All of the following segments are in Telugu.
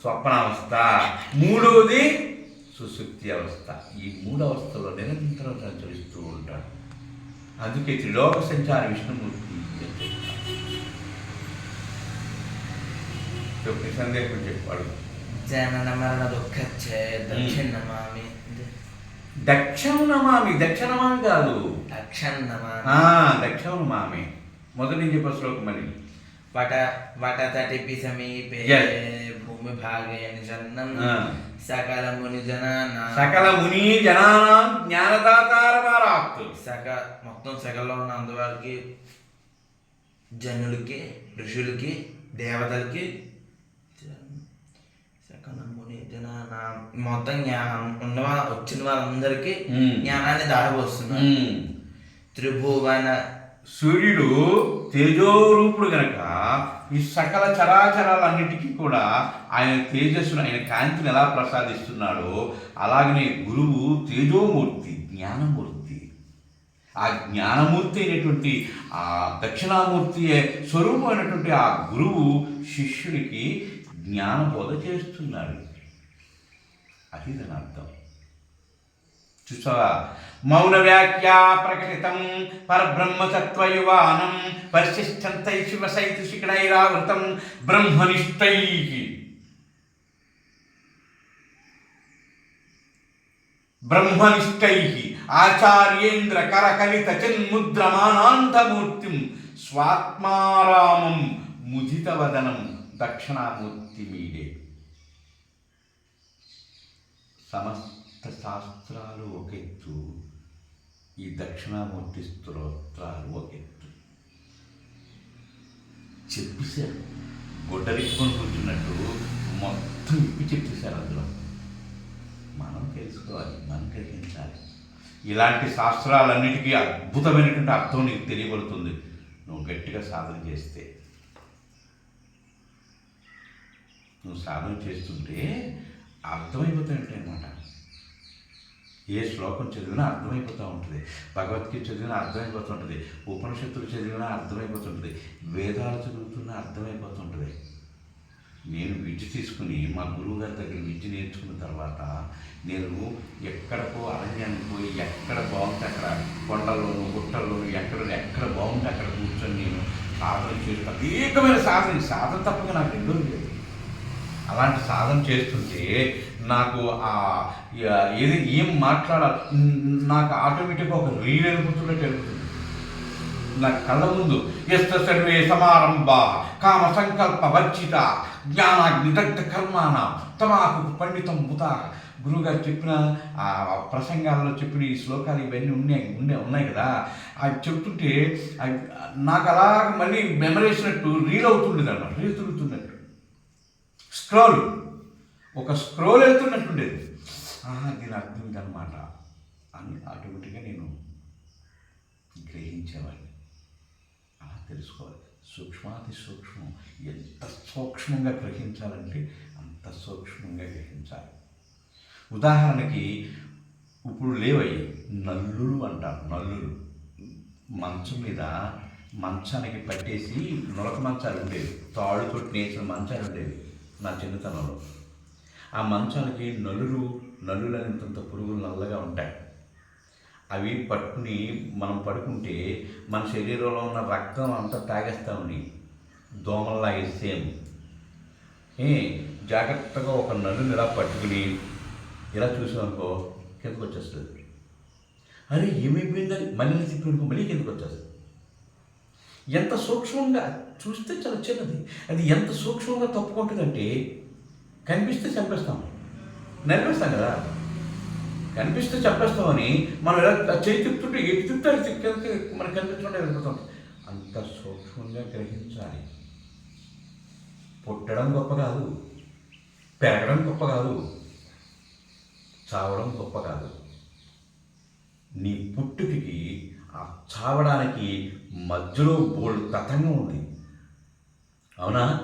స్వప్నావస్థ. మూడవది సుశుక్తి అవస్థ. ఈ మూడు అవస్థలో నిరంతరం సంచరిస్తూ ఉంటాడు. అందుకే త్రిలోక సంచార విష్ణుమూర్తి అని. చెప్పు సందేహం చెప్పాడు జనన మరణ దుఃఖచ్చే దక్షిణ నమామి దక్షం నమామి దక్ష నమామి కాదు. దక్షిణ నమామి ఆ, దక్షం నమామి మొదటి నుంచి శ్లోకం మరి వట వటతటిపి సమీపే Yes. భూమి భాగే నిజన్నం ఆ. సకల ముని జనానా సకల ముని జనానాం జ్ఞానదాతార వారాక్తు సక మొత్తం సకల్లో ఉన్న అందువారికి జనులకి ఋషులకి దేవతలకి సకల ముని జనానా మొత్తం జ్ఞానం ఉన్న వాళ్ళ వచ్చిన వాళ్ళందరికీ. జ్ఞానాన్ని దారపోస్తున్నారు. త్రిభువన సూర్యుడు తేజోరూపుడు గనక ఈ సకల చరాచరాలన్నిటికీ కూడా ఆయన తేజస్సును ఆయన కాంతిని ఎలా ప్రసాదిస్తున్నాడో అలాగనే గురువు తేజోమూర్తి జ్ఞానమూర్తి. ఆ జ్ఞానమూర్తి అయినటువంటి ఆ దక్షిణామూర్తి స్వరూపమైనటువంటి ఆ గురువు శిష్యుడికి జ్ఞానబోధ చేస్తున్నాడు. అది దాని అర్థం. చూసావా? మౌన వ్యాఖ్యా ప్రకటితం పరబ్రహ్మతత్వయువానం పరిశిష్టంతై శివసైతు శిఖడైరావృతం బ్రహ్మనిష్టై. బ్రహ్మనిష్టై. ఆచార్యేంద్ర కరకలిత చిన్ముద్రమానాంతమూర్తిం స్వాత్మారామం ముదితవదనం దక్షిణామూర్తి మీడే సమస్త శాస్త్రాలు ఒక ఎత్తు ఈ దక్షిణామూర్తి స్తోత్రాలు ఒక ఎత్తు చెప్పేశారు. గొడ్డలిక్కుని కూర్చున్నట్టు మొత్తం ఇప్పి చెప్పేశారు అందులో. మనం తెలుసుకోవాలి మనం గ్రహించాలి. ఇలాంటి శాస్త్రాలన్నిటికీ అద్భుతమైనటువంటి అర్థం నీకు తెలియబడుతుంది. నువ్వు గట్టిగా సాధన చేస్తే. నువ్వు సాధన చేస్తుంటే అర్థమైపోతాయి అనమాట ఏ శ్లోకం చదివినా అర్థమైపోతూ ఉంటుంది. భగవద్గీత చదివినా అర్థమైపోతూ ఉంటుంది. ఉపనిషత్తులు చదివినా అర్థమైపోతుంటుంది వేదాలు చదువుతున్నా అర్థమైపోతుంటుంది నేను విద్య తీసుకుని మా గురువు గారి దగ్గర విద్య నేర్చుకున్న తర్వాత నేను ఎక్కడికో అరణ్యానికి పోయి ఎక్కడ బాగుంటే అక్కడ కొండల్లోనూ గుట్టల్లోనూ ఎక్కడ ఎక్కడ బాగుంటే అక్కడ కూర్చొని నేను సాధన చేస్తూ అనేకమైన సాధన. సాధన తప్పక నాకు రెండో లేదు. అలాంటి సాధన చేస్తుంటే నాకు ఆ ఏది ఏం మాట్లాడాలి నాకు ఆటోమేటిక్గా ఒక రీల్ వెళ్ళిపోతున్నట్టు వెళ్ళిపోతుంది నా కళ్ళ ముందు ఎస్త సర్వే సమారంభ కామ సంకల్ప వర్జిత జ్ఞానాగ్నిదగ్ధ కర్మాన తమాకు పండితం ముత గురువుగారు చెప్పిన ఆ ప్రసంగాల్లో చెప్పిన ఈ శ్లోకాలు ఇవన్నీ ఉన్నాయి ఉన్నాయి ఉన్నాయి కదా. అవి చెప్తుంటే అవి నాకు అలాగ మళ్ళీ మెమరేసినట్టు రీల్ అవుతుండేదన్నమాట రీల్ తిరుగుతున్నట్టు స్క్రోల్. ఒక స్క్రోల్ వెళ్తున్నట్టుండేది. దీని అర్థం ఇదన్నమాట. అని ఆటోమేటిక్గా నేను గ్రహించేవాడిని. అలా తెలుసుకోవాలి. సూక్ష్మాతి సూక్ష్మం. ఎంత సూక్ష్మంగా గ్రహించాలంటే అంత సూక్ష్మంగా గ్రహించాలి. ఉదాహరణకి ఇప్పుడు లేవయ్యి నల్లులు అంటారు నల్లులు. మంచం మీద మంచానికి పట్టేసి నులక మంచాలు ఉండేవి తాడు కొట్టి నేసిన మంచాలు ఉండేవి నా చిన్నతనంలో. ఆ మంచాలకి నలురు నల్లులు పురుగులు నల్లగా ఉంటాయి. అవి పట్టుకుని మనం పడుకుంటే మన శరీరంలో ఉన్న రక్తం అంతా తాగేస్తామని దోమల్లాగే సేమ్ ఏ జాగ్రత్తగా ఒక నలుని ఇలా పట్టుకుని ఇలా చూసామనుకో కిందకు వచ్చేస్తుంది. అరే ఏమైపోయిందని మళ్ళీ తిప్పనుకో మళ్ళీ కిందకు వచ్చేస్తుంది. ఎంత సూక్ష్మంగా చూస్తే చాలా చిన్నది. అది ఎంత సూక్ష్మంగా తప్పుకుంటుందంటే కనిపిస్తే చంపేస్తాం. నడిపిస్తాం కదా? కనిపిస్తే చంపేస్తామని మనం ఎలా చేయి తిప్పుతుంటే ఎటు తిప్పుతే మనకు కనిపించకుండా వెళ్ళిపోతాం. అంత సూక్ష్మంగా గ్రహించాలి. పుట్టడం గొప్ప కాదు. పెరగడం గొప్ప కాదు. చావడం గొప్ప కాదు. నీ పుట్టుకి ఆ చావడానికి మధ్యలో బోల్డ్ తతంగం ఉంది. అవునా?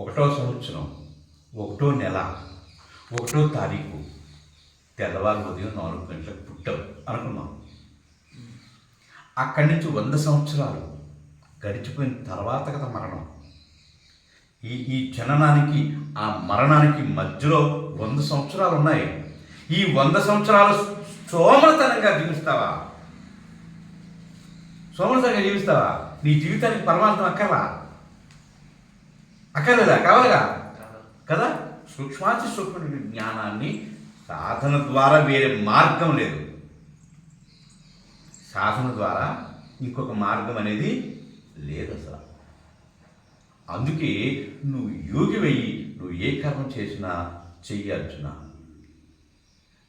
ఒకటో సంవత్సరం ఒకటో నెల ఒకటో తారీఖు తెల్లవారు ఉదయం నాలుగు గంటలకు పుట్టావు అనుకున్నాం. అక్కడి నుంచి వంద సంవత్సరాలు గడిచిపోయిన తర్వాత కదా మరణం. ఈ ఈ జననానికి ఆ మరణానికి మధ్యలో వంద సంవత్సరాలు ఉన్నాయి. ఈ వంద సంవత్సరాలు సోమరతనంగా జీవిస్తావా? సోమరతనంగా జీవిస్తావా? నీ జీవితానికి పరమార్థం అక్కర్లా? అక్కర్లేదా? కావాలిగా? కదా? సూక్ష్మాతి సూక్ష్మ జ్ఞానాన్ని సాధన ద్వారా వేరే మార్గం లేదు. సాధన ద్వారా ఇంకొక మార్గం అనేది లేదు అసలు. అందుకే నువ్వు యోగి వెయ్యి నువ్వు ఏ కర్మ చేసినా చెయ్యి అర్జున.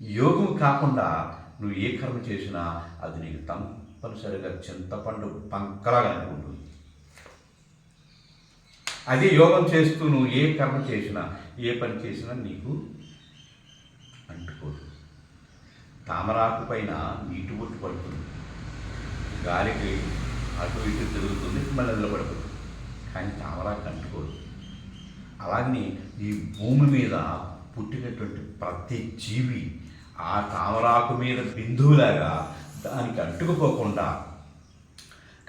యోగం కాకుండా నువ్వు ఏ కర్మ చేసినా అది నీకు తప్పనిసరిగా చింతపండు పంకలాగా అనుకుంటుంది అదే యోగం చేస్తూ నువ్వు ఏ కర్మ చేసినా ఏ పని చేసినా నీకు అంటుకోదు. తామరాకు పైన నీటి బొట్టు పడుతుంది. గాలికి అటు ఇటు తిరుగుతుంది మళ్ళీ నిలబడుతుంది కానీ తామరాకు అంటుకోదు. అలాగే ఈ భూమి మీద పుట్టినటువంటి ప్రతి జీవి ఆ తామరాకు మీద బిందువులాగా దానికి అంటుకుపోకుండా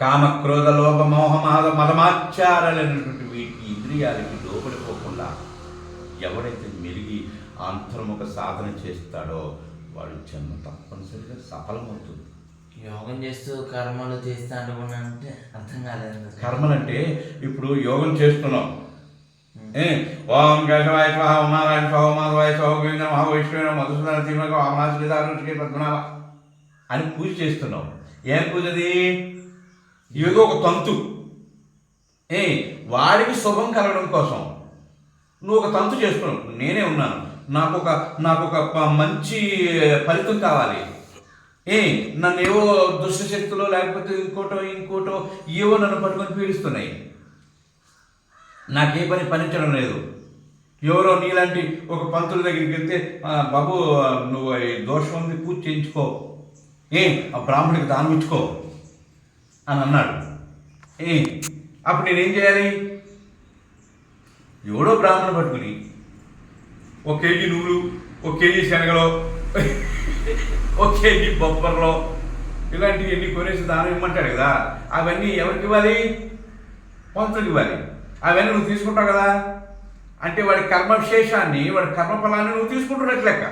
కామక్రోధ లోభ మోహ మాద మదమాచారాలైనటువంటి వీటికి ఇంద్రియాలకి లోబడిపోకుండా ఎవడైతే మెలిగి అంతర్ముఖ సాధన చేస్తాడో వాడు జన్మ తప్పనిసరిగా సఫలమవుతుంది. యోగం చేస్తూ కర్మలు చేస్తా అనుకున్నానంటే అర్థం కాలేదు కర్మలంటే ఇప్పుడు యోగం చేస్తున్నాం. ఏ? ఓం కేశవాయ స్వాహ ఉమారాయ స్వాహ మాధవాయ స్వాహ గోవింద మహావైష్ణవ మధుసూదన తీమక వామనాశ్రీదారుషికి పద్మనాభ అని పూజ చేస్తున్నాం. ఏం పూజది? ఏదో ఒక తంతు. ఏ వాడికి శుభం కలగడం కోసం నువ్వు ఒక తంతు చేసుకున్నావు. నేనే ఉన్నాను. నాకు ఒక నాకు ఒక ప- మంచి ఫలితం కావాలి. ఏ నన్ను ఏవో దుష్ట శక్తులు లేకపోతే ఇంకోటో ఇంకోటో ఏవో నన్ను పట్టుకొని పీడిస్తున్నాయి. నాకే పని పనిచడం లేదు. ఎవరో నీలాంటి ఒక పంతుల దగ్గరికి వెళ్తే బాబు నువ్వు ఈ దోషం ఉంది పూజ చేయించుకో. ఏ ఆ బ్రాహ్మడికి దానం ఇచ్చుకో. అని అన్నాడు. ఏ అప్పుడు నేనేం చేయాలి? ఎవడో బ్రాహ్మణ పట్టుకుని ఒక కేజీ నువ్వులు ఒక కేజీ శనగలో ఒక కేజీ బొబ్బర్లో ఇలాంటివి ఎన్ని కొనేసి దానం ఇమ్మంటాడు కదా అవన్నీ ఎవరికి ఇవ్వాలి? పంతులకు ఇవ్వాలి. అవన్నీ నువ్వు తీసుకుంటావు కదా? అంటే వాడి కర్మ విశేషాన్ని వాడి కర్మ ఫలాన్ని నువ్వు తీసుకుంటున్నట్టు లెక్క.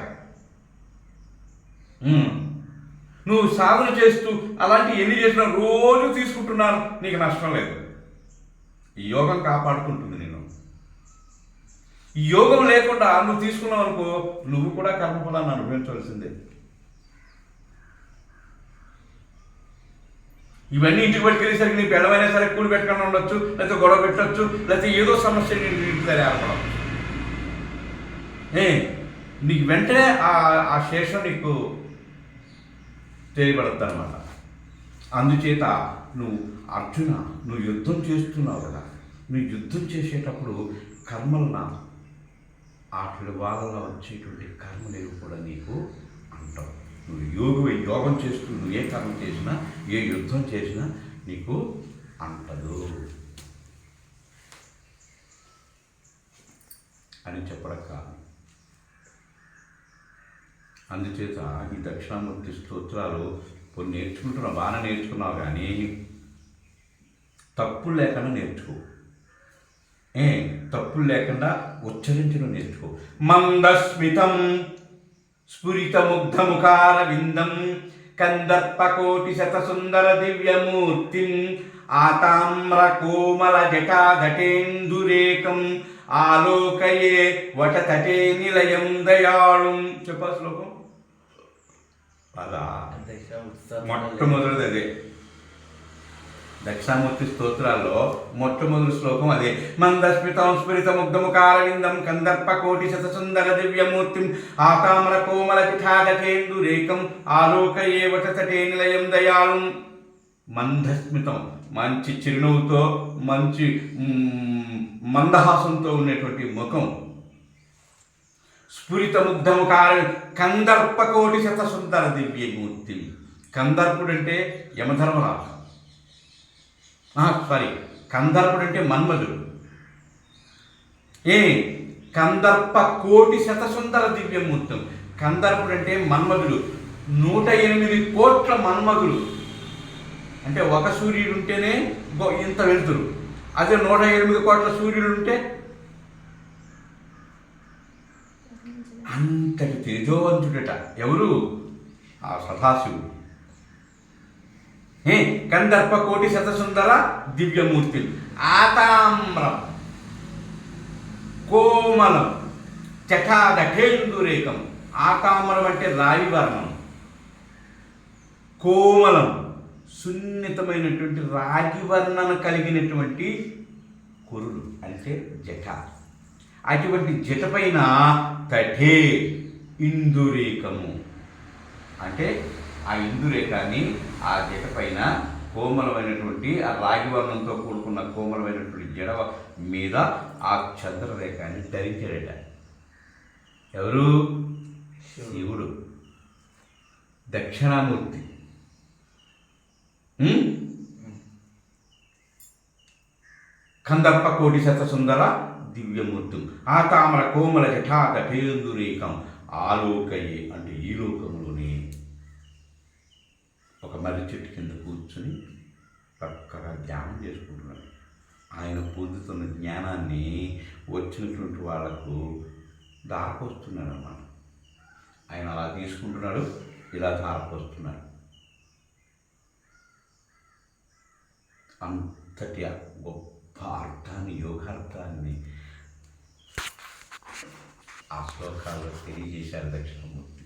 నువ్వు సాధన చేస్తూ అలాంటి ఎన్ని చేసినా రోజు తీసుకుంటున్నాను నీకు నష్టం లేదు. ఈ యోగం కాపాడుకుంటుంది నేను ఈ యోగం లేకుండా నువ్వు తీసుకున్నావు అనుకో నువ్వు కూడా కర్మఫలాన్ని అనుభవించవలసిందే. ఇవన్నీ ఇంటికి పట్టుకెళ్ళేసరికి నీ పెళ్ళమైనా సరే కూలి పెట్టకుండా ఉండొచ్చు లేకపోతే గొడవ పెట్టొచ్చు లేకపోతే ఏదో సమస్య నీ ఇంటి ఏర్పడవచ్చు ఏ నీకు వెంటనే ఆ ఆ శేషం నీకు తెలియబడద్దు అనమాట అందుచేత నువ్వు అర్జున నువ్వు యుద్ధం చేస్తున్నావు కదా నువ్వు యుద్ధం చేసేటప్పుడు కర్మలన ఆటల వాళ్ళ వచ్చేటువంటి కర్మలేవి కూడా నీకు అంటావు. నువ్వు యోగ యోగం చేస్తూ నువ్వు ఏ కర్మ చేసినా ఏ యుద్ధం చేసినా నీకు అంటదు అని చెప్పడం కాదు అందుచేత ఈ దక్షిణామూర్తి స్తోత్రాలు కొన్ని నేర్చుకుంటున్నావు బాగా నేర్చుకున్నావు కానీ తప్పులు లేకుండా నేర్చుకో. ఏ తప్పులు లేకుండా ఉచ్చరించడం నేర్చుకో. మందస్మితం స్ఫురితముగ్ధముఖార విందం కందర్పకోటి శత సుందర దివ్యమూర్తిం ఆతామ్ర కోమల జటాఘటేందురేకం ఆలోకయే వటతటే నిలయం దయాళుం. చెప్పా శ్లోకం. అలా మొట్టమొదటిది అదే. దక్షిణామూర్తి స్తోత్రాల్లో మొట్టమొదటి శ్లోకం అదే. మందస్మితం స్ఫురిత ముగ్ధముకారవిందం కందర్ప కోటి శత సుందర దివ్యమూర్తిం ఆకామర కోమల పిఠాగటేందు రేకం ఆలోకయే వటతటే నిలయం దయాళుం. మందస్మితం మంచి చిరునవ్వుతో మంచి మందహాసంతో ఉండేటువంటి ముఖం స్ఫురిత కందర్ప కందర్పకోటి శత సుందర దివ్యమూర్తి కందర్పుడు అంటే యమధర్మరాజు. సారీ కందర్పుడు అంటే మన్మధుడు. ఏ కందర్ప కోటి శత సుందర దివ్యమూర్తం. కందర్పుడు అంటే మన్మధుడు. నూట ఎనిమిది కోట్ల మన్మధుడు. అంటే ఒక సూర్యుడు ఉంటేనే ఇంత వెళ్తురు అదే నూట ఎనిమిది కోట్ల సూర్యుడు ఉంటే అంతటి తేజోవంతుడట. ఎవరు? ఆ సదాశివుడు. ఏ కందర్ప కోటి శతసుందర దివ్యమూర్తి. ఆతామ్రం. కోమలం. చటాదఠేందురేకం. ఆతామరం అంటే రావి వర్ణం కోమలం. సున్నితమైనటువంటి రాగివర్ణన కలిగినటువంటి కురులు అంటే జఠ. అటువంటి జట పైన తఠే ఇందురేకము అంటే ఆ ఇందురేకాన్ని ఆ జట పైన కోమలమైనటువంటి ఆ రాగి వర్ణంతో కూడుకున్న కోమలమైనటువంటి జడ మీద ఆ చంద్రరేఖాన్ని ధరించాడట ఎవరు? శివుడు. దక్షిణామూర్తి. ఉం? కందర్ప కోటి శత సుందర దివ్యమూర్తం ఆ తామర కోమల జఠాతఠేందురేకం ఆలోకయే అంటే ఈ లోకంలోనే ఒక మర్రి చెట్టు కింద కూర్చుని చక్కగా ధ్యానం చేసుకుంటున్నాడు. ఆయన పొందుతున్న జ్ఞానాన్ని వచ్చినటువంటి వాళ్ళకు దారపోస్తున్నాడు అన్నమాట ఆయన అలా తీసుకుంటున్నాడు ఇలా దారపోస్తున్నాడు. అంతటి గొప్ప అర్థాన్ని యోగార్థాన్ని ఆ శ్లోకాల్లో తెలియజేశారు దక్షిణమూర్తి